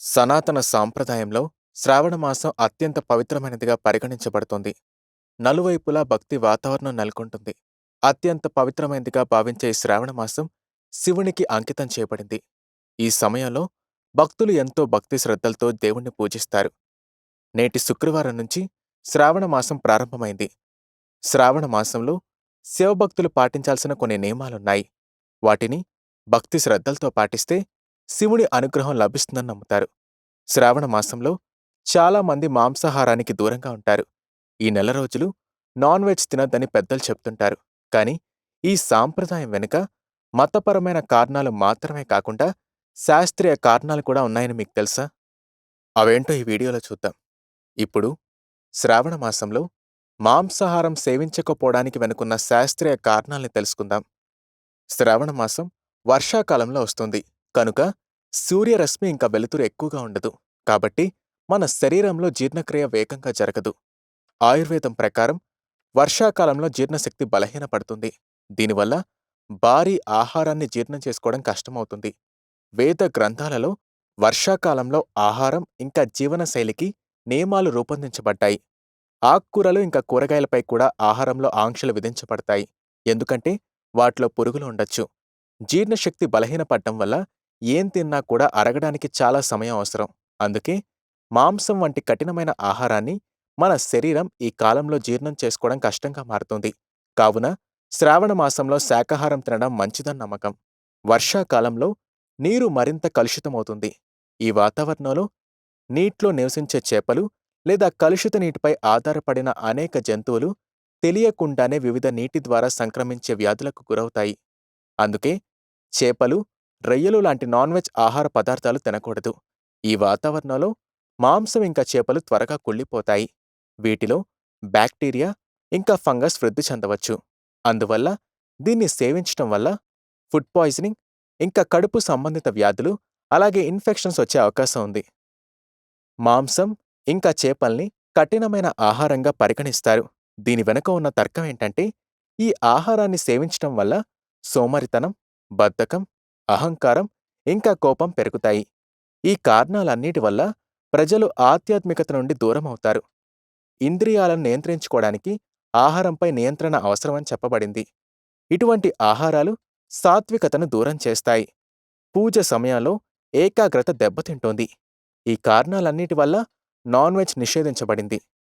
సనాతన సాంప్రదాయంలో శ్రావణమాసం అత్యంత పవిత్రమైనదిగా పరిగణించబడుతోంది. నలువైపులా భక్తి వాతావరణం నెలకొంటుంది. అత్యంత పవిత్రమైనదిగా భావించే శ్రావణమాసం శివునికి అంకితం చేయబడింది. ఈ సమయంలో భక్తులు ఎంతో భక్తి శ్రద్ధలతో దేవుణ్ణి పూజిస్తారు. నేటి శుక్రవారం నుంచి శ్రావణమాసం ప్రారంభమైంది. శ్రావణమాసంలో శివభక్తులు పాటించాల్సిన కొన్ని నియమాలున్నాయి. వాటిని భక్తి శ్రద్ధలతో పాటిస్తే శివుడి అనుగ్రహం లభిస్తుందని నమ్ముతారు. శ్రావణ మాసంలో చాలా మంది మాంసాహారానికి దూరంగా ఉంటారు. ఈ నెల రోజులు నాన్ వెజ్ తినద్దని పెద్దలు చెప్తుంటారు. కానీ ఈ సాంప్రదాయం వెనుక మతపరమైన కారణాలు మాత్రమే కాకుండా శాస్త్రీయ కారణాలు కూడా ఉన్నాయని మీకు తెలుసా? అవేంటో ఈ వీడియోలో చూద్దాం. ఇప్పుడు శ్రావణ మాసంలో మాంసాహారం సేవించకపోవడానికి వెనుకున్న శాస్త్రీయ కారణాల్ని తెలుసుకుందాం. శ్రావణ మాసం వర్షాకాలంలో వస్తుంది కనుక సూర్యరశ్మి ఇంకా వెలుతురు ఎక్కువగా ఉండదు. కాబట్టి మన శరీరంలో జీర్ణక్రియ వేగంగా జరగదు. ఆయుర్వేదం ప్రకారం వర్షాకాలంలో జీర్ణశక్తి బలహీనపడుతుంది. దీనివల్ల భారీ ఆహారాన్ని జీర్ణం చేసుకోవడం కష్టమవుతుంది. వేద గ్రంథాలలో వర్షాకాలంలో ఆహారం ఇంకా జీవనశైలికి నియమాలు రూపొందించబడ్డాయి. ఆకుకూరలు ఇంకా కూరగాయలపై కూడా ఆహారంలో ఆంక్షలు విధించబడతాయి. ఎందుకంటే వాటిలో పురుగులు ఉండొచ్చు. జీర్ణశక్తి బలహీనపడ్డం వల్ల ఏం తిన్నా కూడా అరగడానికి చాలా సమయం అవసరం. అందుకే మాంసం వంటి కఠినమైన ఆహారాన్ని మన శరీరం ఈ కాలంలో జీర్ణం చేసుకోవడం కష్టంగా మారుతుంది. కావున శ్రావణ మాసంలో శాకాహారం తినడం మంచిదని నమ్మకం. వర్షాకాలంలో నీరు మరింత కలుషితమవుతుంది. ఈ వాతావరణంలో నీటిలో నివసించే చేపలు లేదా కలుషిత నీటిపై ఆధారపడిన అనేక జంతువులు తెలియకుండానే వివిధ నీటి ద్వారా సంక్రమించే వ్యాధులకు గురవుతాయి. అందుకే చేపలు, రొయ్యలు లాంటి నాన్ వెజ్ ఆహార పదార్థాలు తినకూడదు. ఈ వాతావరణంలో మాంసం ఇంకా చేపలు త్వరగా కుళ్ళిపోతాయి. వీటిలో బ్యాక్టీరియా ఇంకా ఫంగస్ వృద్ధి చెందవచ్చు. అందువల్ల దీన్ని సేవించటం వల్ల ఫుడ్ పాయిజనింగ్ ఇంకా కడుపు సంబంధిత వ్యాధులు అలాగే ఇన్ఫెక్షన్స్ వచ్చే అవకాశం ఉంది. మాంసం ఇంకా చేపల్ని కఠినమైన ఆహారంగా పరిగణిస్తారు. దీని వెనుక ఉన్న తర్కం ఏంటంటే ఈ ఆహారాన్ని సేవించటం వల్ల సోమరితనం, బద్ధకం, అహంకారం ఇంకా కోపం పెరుగుతాయి. ఈ కారణాలన్నిటి వల్ల ప్రజలు ఆధ్యాత్మికత నుండి దూరమవుతారు. ఇంద్రియాలను నియంత్రించుకోవడానికి ఆహారంపై నియంత్రణ అవసరమని చెప్పబడింది. ఇటువంటి ఆహారాలు సాత్వికతను దూరం చేస్తాయి. పూజ సమయాల్లో ఏకాగ్రత దెబ్బతింటోంది. ఈ కారణాలన్నిటి వల్ల నాన్ వెజ్ నిషేధించబడింది.